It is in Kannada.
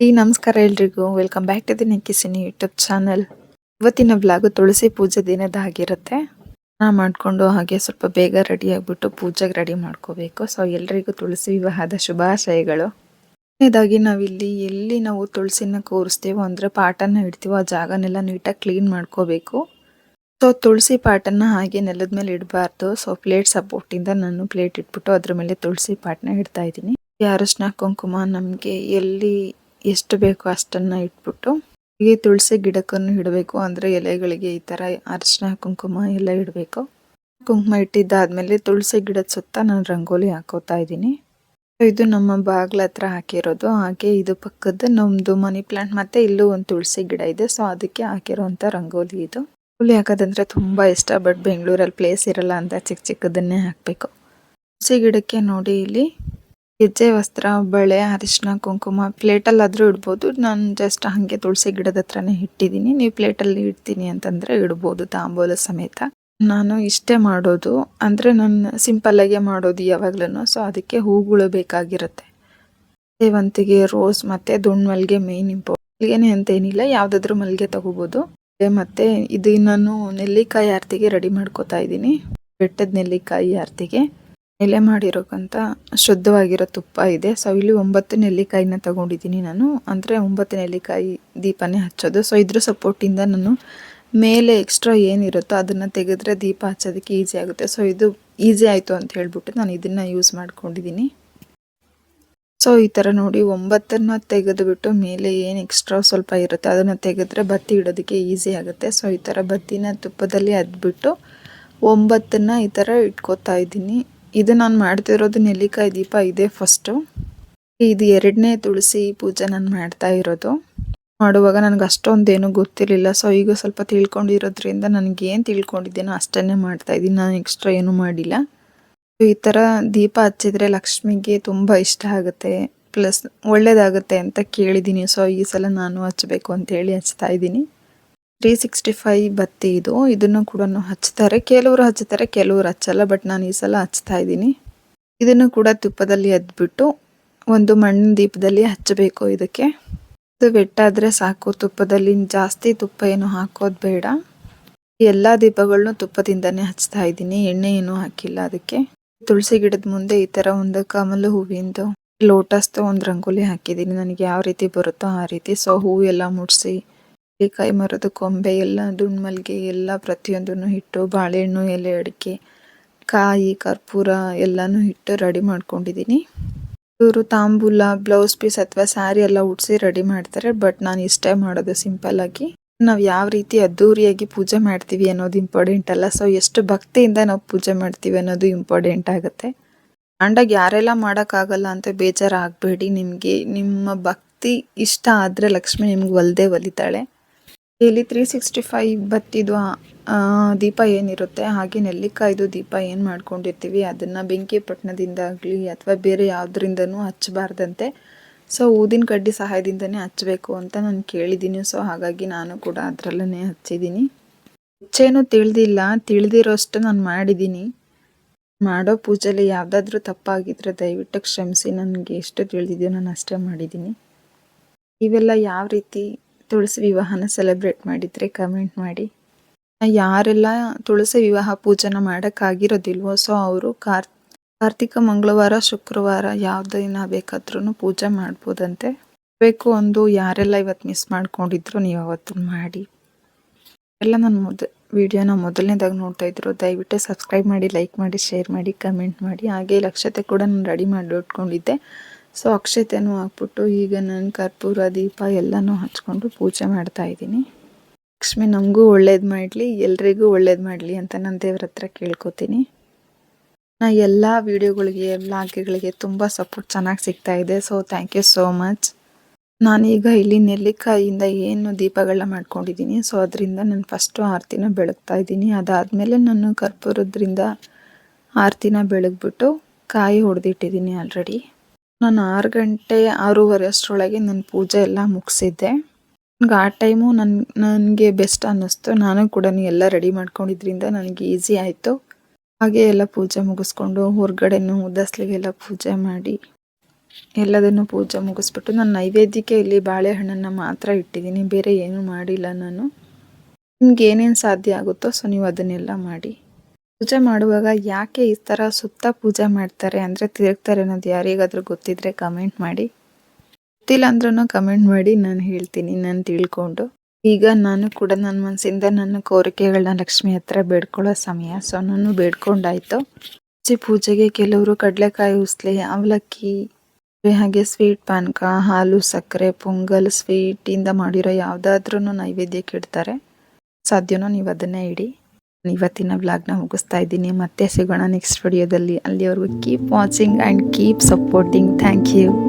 ಈ ನಮಸ್ಕಾರ ಎಲ್ರಿಗೂ. ವೆಲ್ಕಮ್ ಬ್ಯಾಕ್ ಟು ದಿ ನಿಕ್ಕಿಸಿನಿ ಯೂಟ್ಯೂಬ್ ಚಾನಲ್ ಇವತ್ತಿನ ಬ್ಲಾಗು ತುಳಸಿ ಪೂಜೆ ದಿನದಾಗಿರುತ್ತೆ ನಾ ಮಾಡಿಕೊಂಡು ಹಾಗೆ ಸ್ವಲ್ಪ ಬೇಗ ರೆಡಿ ಆಗಿಬಿಟ್ಟು ಪೂಜೆಗೆ ರೆಡಿ ಮಾಡ್ಕೋಬೇಕು. ಸೊ ಎಲ್ರಿಗೂ ತುಳಸಿ ವಿವಾಹದ ಶುಭಾಶಯಗಳು. ನಾವು ನಾವಿಲ್ಲಿ ಎಲ್ಲಿ ನಾವು ತುಳಸಿನ ಕೂರಿಸ್ತೀವೋ ಅಂದರೆ ಪಾಟನ್ನ ಇಡ್ತೀವೋ ಆ ಜಾಗನೆಲ್ಲ ನೀಟಾಗಿ ಕ್ಲೀನ್ ಮಾಡ್ಕೋಬೇಕು. ಸೊ ತುಳಸಿ ಪಾಟನ್ನ ಹಾಗೆ ನೆಲದ ಮೇಲೆ ಇಡಬಾರ್ದು. ಸೊ ಪ್ಲೇಟ್ ಸಪೋರ್ಟಿಂದ ನಾನು ಪ್ಲೇಟ್ ಇಟ್ಬಿಟ್ಟು ಅದ್ರ ಮೇಲೆ ತುಳಸಿ ಪಾಟನ್ನ ಇಡ್ತಾ ಇದ್ದೀನಿ. ಅರಶಿನ ಕುಂಕುಮ, ನಮಗೆ ಎಲ್ಲಿ ಎಷ್ಟು ಬೇಕೋ ಅಷ್ಟನ್ನು ಇಟ್ಬಿಟ್ಟು ಈ ತುಳಸಿ ಗಿಡಕ್ಕನ್ನು ಇಡಬೇಕು. ಅಂದರೆ ಎಲೆಗಳಿಗೆ ಈ ಥರ ಅರಿಶಿನ, ಕುಂಕುಮ ಎಲ್ಲ ಇಡಬೇಕು. ಕುಂಕುಮ ಇಟ್ಟಿದ್ದಾದಮೇಲೆ ತುಳಸಿ ಗಿಡದ ಸುತ್ತ ನಾನು ರಂಗೋಲಿ ಹಾಕೋತಾ ಇದ್ದೀನಿ. ಇದು ನಮ್ಮ ಬಾಗ್ಲ ಹತ್ರ ಹಾಕಿರೋದು. ಹಾಗೆ ಇದು ಪಕ್ಕದ ನಮ್ಮದು ಮನಿ ಪ್ಲಾಂಟ್ ಮತ್ತೆ ಇಲ್ಲೂ ಒಂದು ತುಳಸಿ ಗಿಡ ಇದೆ. ಸೊ ಅದಕ್ಕೆ ಹಾಕಿರೋವಂಥ ರಂಗೋಲಿ ಇದು. ರಂಗೋಲಿ ಹಾಕೋದಂದ್ರೆ ತುಂಬ ಇಷ್ಟ, ಬಟ್ ಬೆಂಗಳೂರಲ್ಲಿ ಪ್ಲೇಸ್ ಇರಲ್ಲ ಅಂತ ಚಿಕ್ಕ ಚಿಕ್ಕದನ್ನೇ ಹಾಕಬೇಕು. ತುಳಸಿ ಗಿಡಕ್ಕೆ ನೋಡಿ ಇಲ್ಲಿ. ಗೆಜ್ಜೆ, ವಸ್ತ್ರ, ಬಳೆ ಅರಿಶಿನ ಕುಂಕುಮ ಪ್ಲೇಟಲ್ಲಾದರೂ ಇಡ್ಬೋದು. ನಾನು ಜಸ್ಟ್ ಹಾಗೆ ತುಳಸಿ ಗಿಡದ ಹತ್ರನೇ ಇಟ್ಟಿದ್ದೀನಿ. ನೀವು ಪ್ಲೇಟಲ್ಲಿ ಇಡ್ತೀನಿ ಅಂತಂದರೆ ಇಡ್ಬೋದು ತಾಂಬೂಲ ಸಮೇತ. ನಾನು ಇಷ್ಟೇ ಮಾಡೋದು. ಅಂದರೆ ನಾನು ಸಿಂಪಲ್ಲಾಗೆ ಮಾಡೋದು ಯಾವಾಗ್ಲೂ ಸೊ ಅದಕ್ಕೆ ಹೂಗಳು ಬೇಕಾಗಿರುತ್ತೆ. ಸೇವಂತಿಗೆ, ರೋಸ್ ಮತ್ತು ದುಂಡು ಮಲ್ಲಿಗೆ ಮೇಯ್ನ್ ಇಂಪಾರ್ಟೆಂಟ್ ಮಲ್ಲಿಗೆನೆ ಅಂತ ಏನಿಲ್ಲ. ಯಾವುದಾದ್ರೂ ಮಲ್ಲಿಗೆ ತಗೋಬೋದು. ಮತ್ತು ಇದು ನಾನು ನೆಲ್ಲಿಕಾಯಿ ಆರತಿಗೆ ರೆಡಿ ಮಾಡ್ಕೋತಾ ಇದ್ದೀನಿ. ಬೆಟ್ಟದ ನೆಲ್ಲಿಕಾಯಿ ಆರತಿಗೆ. ಎಲೆ ಮಾಡಿರೋಕ್ಕಂಥ ಶುದ್ಧವಾಗಿರೋ ತುಪ್ಪ ಇದೆ. ಸೊ ಇಲ್ಲಿ ಒಂಬತ್ತು ನೆಲ್ಲಿಕಾಯಿನ ತಗೊಂಡಿದ್ದೀನಿ ನಾನು. ಅಂದರೆ ಒಂಬತ್ತು ನೆಲ್ಲಿಕಾಯಿ ದೀಪನೇ ಹಚ್ಚೋದು. ಸೊ ಇದ್ರ ಸಪೋರ್ಟಿಂದ ನಾನು ಮೇಲೆ ಎಕ್ಸ್ಟ್ರಾ ಏನಿರುತ್ತೋ ಅದನ್ನು ತೆಗೆದ್ರೆ ದೀಪ ಹಚ್ಚೋದಕ್ಕೆ ಈಸಿ ಆಗುತ್ತೆ. ಸೊ ಇದು ಈಸಿ ಆಯಿತು ಅಂತ ಹೇಳ್ಬಿಟ್ಟು ನಾನು ಇದನ್ನು ಯೂಸ್ ಮಾಡ್ಕೊಂಡಿದ್ದೀನಿ. ಸೊ ಈ ಥರ ನೋಡಿ ಒಂಬತ್ತನ್ನು ತೆಗೆದುಬಿಟ್ಟು ಮೇಲೆ ಏನು ಎಕ್ಸ್ಟ್ರಾ ಸ್ವಲ್ಪ ಇರುತ್ತೆ ಅದನ್ನು ತೆಗೆದ್ರೆ ಬತ್ತಿ ಇಡೋದಕ್ಕೆ ಈಸಿ ಆಗುತ್ತೆ. ಸೊ ಈ ಥರ ಬತ್ತಿನ ತುಪ್ಪದಲ್ಲಿ ಅದ್ಬಿಟ್ಟು ಒಂಬತ್ತನ್ನು ಈ ಥರ ಇಟ್ಕೋತಾ ಇದ್ದೀನಿ. ಇದು ನಾನು ಮಾಡ್ತಿರೋದು ನೆಲ್ಲಿಕಾಯಿ ದೀಪ ಇದೆ ಫಸ್ಟು. ಇದು ಎರಡನೇ ತುಳಸಿ ಪೂಜೆ ನಾನು ಮಾಡ್ತಾ ಇರೋದು. ಮಾಡುವಾಗ ನನಗೆ ಅಷ್ಟೊಂದೇನು ಗೊತ್ತಿರಲಿಲ್ಲ. ಸೊ ಈಗ ಸ್ವಲ್ಪ ತಿಳ್ಕೊಂಡಿರೋದ್ರಿಂದ ನನಗೆ ಏನು ತಿಳ್ಕೊಂಡಿದ್ದೇನೋ ಅಷ್ಟನ್ನೇ ಮಾಡ್ತಾ ಇದ್ದೀನಿ. ನಾನು ಎಕ್ಸ್ಟ್ರಾ ಏನೂ ಮಾಡಿಲ್ಲ. ಈ ಥರ ದೀಪ ಹಚ್ಚಿದ್ರೆ ಲಕ್ಷ್ಮಿಗೆ ತುಂಬ ಇಷ್ಟ ಆಗುತ್ತೆ. ಪ್ಲಸ್ ಒಳ್ಳೇದಾಗುತ್ತೆ ಅಂತ ಕೇಳಿದ್ದೀನಿ. ಸೊ ಈ ಸಲ ನಾನು ಹಚ್ಚಬೇಕು ಅಂತೇಳಿ ಹಚ್ತಾ ಇದ್ದೀನಿ. ತ್ರೀ ಸಿಕ್ಸ್ಟಿ ಫೈವ್ ಬತ್ತಿ ಇದು. ಇದನ್ನು ಕೂಡ ಹಚ್ತಾರೆ. ಕೆಲವರು ಹಚ್ತಾರೆ, ಕೆಲವರು ಹಚ್ಚಲ್ಲ ಬಟ್ ನಾನು ಈ ಸಲ ಹಚ್ತಾ ಇದ್ದೀನಿ. ಇದನ್ನು ಕೂಡ ತುಪ್ಪದಲ್ಲಿ ಎದ್ಬಿಟ್ಟು ಒಂದು ಮಣ್ಣಿನ ದೀಪದಲ್ಲಿ ಹಚ್ಚಬೇಕು ಇದಕ್ಕೆ. ಇದು ಬೆಟ್ಟಾದರೆ ಸಾಕು. ತುಪ್ಪದಲ್ಲಿ ಜಾಸ್ತಿ ತುಪ್ಪ ಏನು ಹಾಕೋದು ಬೇಡ. ಎಲ್ಲ ದೀಪಗಳನ್ನೂ ತುಪ್ಪದಿಂದನೇ ಹಚ್ತಾ ಇದ್ದೀನಿ. ಎಣ್ಣೆ ಏನು ಹಾಕಿಲ್ಲ ಅದಕ್ಕೆ. ತುಳಸಿ ಗಿಡದ ಮುಂದೆ ಈ ಥರ ಒಂದು ಕಮಲು ಹೂವಿಂದು ಲೋಟಸ್ದು ಒಂದು ರಂಗೋಲಿ ಹಾಕಿದ್ದೀನಿ. ನನಗೆ ಯಾವ ರೀತಿ ಬರುತ್ತೋ ಆ ರೀತಿ. ಸೊ ಹೂವು ಎಲ್ಲ ಮುಡಿಸಿ ಕೈ ಮರದ ಕೊಂಬೆ, ಎಲ್ಲ ದುಂಡು ಮಲ್ಲಿಗೆ ಎಲ್ಲ ಪ್ರತಿಯೊಂದನ್ನು ಇಟ್ಟು ಬಾಳೆಹಣ್ಣು, ಎಲೆ, ಅಡಿಕೆ, ಕಾಯಿ, ಕರ್ಪೂರ ಎಲ್ಲನೂ ಇಟ್ಟು ರೆಡಿ ಮಾಡ್ಕೊಂಡಿದ್ದೀನಿ. ಇವರು ತಾಂಬೂಲ, ಬ್ಲೌಸ್ ಪೀಸ್ ಅಥವಾ ಸ್ಯಾರಿ ಎಲ್ಲ ಉಡಿಸಿ ರೆಡಿ ಮಾಡ್ತಾರೆ, ಬಟ್ ನಾನು ಇಷ್ಟೇ ಮಾಡೋದು ಸಿಂಪಲ್ ಆಗಿ. ನಾವು ಯಾವ ರೀತಿ ಅದ್ದೂರಿಯಾಗಿ ಪೂಜೆ ಮಾಡ್ತೀವಿ ಅನ್ನೋದು ಇಂಪಾರ್ಟೆಂಟ್ ಅಲ್ಲ ಸೊ ಎಷ್ಟು ಭಕ್ತಿಯಿಂದ ನಾವು ಪೂಜೆ ಮಾಡ್ತೀವಿ ಅನ್ನೋದು ಇಂಪಾರ್ಟೆಂಟ್ ಆಗುತ್ತೆ. ಅಂಡಾಗಿ ಯಾರೆಲ್ಲ ಮಾಡೋಕ್ಕಾಗಲ್ಲ ಅಂತ ಬೇಜಾರಾಗಬೇಡಿ, ನಿಮಗೆ ನಿಮ್ಮ ಭಕ್ತಿ ಇಷ್ಟ ಆದರೆ ಲಕ್ಷ್ಮಿ ನಿಮ್ಗೆ ಒಲ್ದೇ ಒಲಿತಾಳೆ. ಇಲ್ಲಿ ತ್ರೀ ಸಿಕ್ಸ್ಟಿ ಫೈವ್ ಬತ್ತಿದ್ದು ದೀಪ ಏನಿರುತ್ತೆ, ಹಾಗೆ ನೆಲ್ಲಿಕಾಯ್ದು ದೀಪ ಏನು ಮಾಡ್ಕೊಂಡಿರ್ತೀವಿ, ಅದನ್ನು ಬೆಂಕಿ ಪಟ್ಟಣದಿಂದಾಗಲಿ ಅಥವಾ ಬೇರೆ ಯಾವುದರಿಂದನೂ ಹಚ್ಚಬಾರ್ದಂತೆ. ಸೊ ಊದಿನ ಕಡ್ಡಿ ಸಹಾಯದಿಂದನೇ ಹಚ್ಚಬೇಕು ಅಂತ ನಾನು ಕೇಳಿದ್ದೀನಿ ಸೊ ಹಾಗಾಗಿ ನಾನು ಕೂಡ ಅದರಲ್ಲೇ ಹಚ್ಚಿದ್ದೀನಿ ಹೆಚ್ಚೇನು ತಿಳಿದಿಲ್ಲ, ತಿಳಿದಿರೋಷ್ಟು ನಾನು ಮಾಡಿದ್ದೀನಿ ಮಾಡೋ ಪೂಜೆಲಿ ಯಾವುದಾದ್ರೂ ತಪ್ಪಾಗಿದ್ರೆ ದಯವಿಟ್ಟು ಕ್ಷಮಿಸಿ. ನನಗೆ ಎಷ್ಟು ತಿಳಿದಿದೆಯೋ ನಾನು ಅಷ್ಟೇ ಮಾಡಿದ್ದೀನಿ ಇವೆಲ್ಲ ಯಾವ ರೀತಿ ತುಳಸಿ ವಿವಾಹನ ಸೆಲೆಬ್ರೇಟ್ ಮಾಡಿದರೆ ಕಮೆಂಟ್ ಮಾಡಿ. ಯಾರೆಲ್ಲ ತುಳಸಿ ವಿವಾಹ ಪೂಜನ ಮಾಡೋಕ್ಕಾಗಿರೋದಿಲ್ವೋ ಸೊ ಅವರು ಕಾರ್, ಕಾರ್ತಿಕ, ಮಂಗಳವಾರ, ಶುಕ್ರವಾರ ಯಾವ ದಿನ ಬೇಕಾದ್ರೂ ಪೂಜೆ ಮಾಡ್ಬೋದಂತೆ. ಬೇಕು ಒಂದು ಯಾರೆಲ್ಲ ಇವತ್ತು ಮಿಸ್ ಮಾಡ್ಕೊಂಡಿದ್ರು ನೀವು ಅವತ್ತು ಮಾಡಿ. ಎಲ್ಲ ನನ್ನ ಮೊದ, ವಿಡಿಯೋನ ಮೊದಲನೇದಾಗಿ ನೋಡ್ತಾ ಇದ್ರು, ದಯವಿಟ್ಟು ಸಬ್ಸ್ಕ್ರೈಬ್ ಮಾಡಿ ಲೈಕ್ ಮಾಡಿ ಶೇರ್ ಮಾಡಿ ಕಮೆಂಟ್ ಮಾಡಿ. ಹಾಗೆ ಲಕ್ಷತೆ ಕೂಡ ನಾನು ರೆಡಿ ಮಾಡಿ ಇಟ್ಕೊಂಡಿದ್ದೆ. ಸೊ ಅಕ್ಷತೆನೂ ಹಾಕ್ಬಿಟ್ಟು ಈಗ ನಾನು ಕರ್ಪೂರ ದೀಪ ಎಲ್ಲನೂ ಹಚ್ಕೊಂಡು ಪೂಜೆ ಮಾಡ್ತಾ ಇದ್ದೀನಿ. ಲಕ್ಷ್ಮಿ ನಮಗೂ ಒಳ್ಳೇದು ಮಾಡಲಿ, ಎಲ್ರಿಗೂ ಒಳ್ಳೇದು ಮಾಡಲಿ ಅಂತ ನಾನು ದೇವ್ರ ಹತ್ರ ಕೇಳ್ಕೊತೀನಿ. ನಾ ಎಲ್ಲ ವೀಡಿಯೋಗಳಿಗೆ ಬ್ಲಾಗ್ಗಳಿಗೆ ತುಂಬ ಸಪೋರ್ಟ್ ಚೆನ್ನಾಗಿ ಸಿಗ್ತಾ ಇದೆ. So thank you so much ನಾನೀಗ ಇಲ್ಲಿ ನೆಲ್ಲಿಕಾಯಿಯಿಂದ ಏನು ದೀಪಗಳನ್ನ ಮಾಡ್ಕೊಂಡಿದ್ದೀನಿ. ಸೊ ಅದರಿಂದ ನಾನು ಫಸ್ಟು ಆರತಿನ ಬೆಳಗ್ತಾ ಇದ್ದೀನಿ. ಅದಾದಮೇಲೆ ನಾನು ಕರ್ಪೂರದ್ರಿಂದ ಆರತಿನ ಬೆಳಗ್ಬಿಟ್ಟು ಕಾಯಿ ಹೊಡೆದಿಟ್ಟಿದ್ದೀನಿ ಆಲ್ರೆಡಿ ನಾನು ಆರು ಗಂಟೆ ಆರೂವರೆ ಅಷ್ಟರೊಳಗೆ ನನ್ನ ಪೂಜೆ ಎಲ್ಲ ಮುಗಿಸಿದ್ದೆ. ನನಗೆ ಆ ಟೈಮು ನನ್ನ ನನಗೆ ಬೆಸ್ಟ್ ಅನ್ನಿಸ್ತು. ನಾನು ಕೂಡ ಎಲ್ಲ ರೆಡಿ ಮಾಡ್ಕೊಂಡಿದ್ರಿಂದ ನನಗೆ ಈಸಿ ಆಯಿತು. ಹಾಗೆ ಎಲ್ಲ ಪೂಜೆ ಮುಗಿಸ್ಕೊಂಡು ಹೊರಗಡೆನೂ ದಸ್ಲಿಗೆಲ್ಲ ಪೂಜೆ ಮಾಡಿ ಎಲ್ಲದನ್ನು ಪೂಜೆ ಮುಗಿಸ್ಬಿಟ್ಟು ನಾನು ನೈವೇದ್ಯಕ್ಕೆ ಇಲ್ಲಿ ಬಾಳೆಹಣ್ಣನ್ನು ಮಾತ್ರ ಇಟ್ಟಿದ್ದೀನಿ. ಬೇರೆ ಏನೂ ಮಾಡಿಲ್ಲ ನಾನು. ನಿಮ್ಗೆ ಏನೇನು ಸಾಧ್ಯ ಆಗುತ್ತೋ ಸೊ ನೀವು ಅದನ್ನೆಲ್ಲ ಮಾಡಿ. ಪೂಜೆ ಮಾಡುವಾಗ ಯಾಕೆ ಈ ಥರ ಸುತ್ತ ಪೂಜೆ ಮಾಡ್ತಾರೆ ಅಂದರೆ ತಿರುಗ್ತಾರೆ ಅನ್ನೋದು ಯಾರಿಗಾದ್ರೂ ಗೊತ್ತಿದ್ರೆ ಕಮೆಂಟ್ ಮಾಡಿ. ಗೊತ್ತಿಲ್ಲ ಅಂದ್ರೂ ಕಮೆಂಟ್ ಮಾಡಿ, ನಾನು ಹೇಳ್ತೀನಿ, ನಾನು ತಿಳ್ಕೊಂಡು. ಈಗ ನಾನು ಕೂಡ ನನ್ನ ಮನಸ್ಸಿಂದ ನನ್ನ ಕೋರಿಕೆಗಳನ್ನ ಲಕ್ಷ್ಮಿ ಹತ್ರ ಬೇಡ್ಕೊಳ್ಳೋ ಸಮಯ. ಸೊ ನಾನು ಬೇಡ್ಕೊಂಡಾಯ್ತು. ಪೂಜೆಗೆ ಕೆಲವರು ಕಡಲೆಕಾಯಿ ಉಸ್ಲಿ, ಅವಲಕ್ಕಿ ಹಾಗೆ ಸ್ವೀಟ್ ಪಾನಕ, ಹಾಲು, ಸಕ್ಕರೆ, ಪೊಂಗಲ್ ಸ್ವೀಟಿಂದ ಮಾಡಿರೋ ಯಾವುದಾದ್ರೂ ನೈವೇದ್ಯಕ್ಕೆ ಇಡ್ತಾರೆ. ಸಾಧ್ಯನೋ ನೀವು ಅದನ್ನೇ ಇಡಿ. ಇವತ್ತಿನ ವ್ಲಾಗ್ನ ಮುಗಿಸ್ತಾ ಇದ್ದೀನಿ. ಮತ್ತೆ ಸಿಗೋಣ ನೆಕ್ಸ್ಟ್ ವಿಡಿಯೋದಲ್ಲಿ ಅಲ್ಲಿವರೆಗೂ keep watching and keep supporting thank you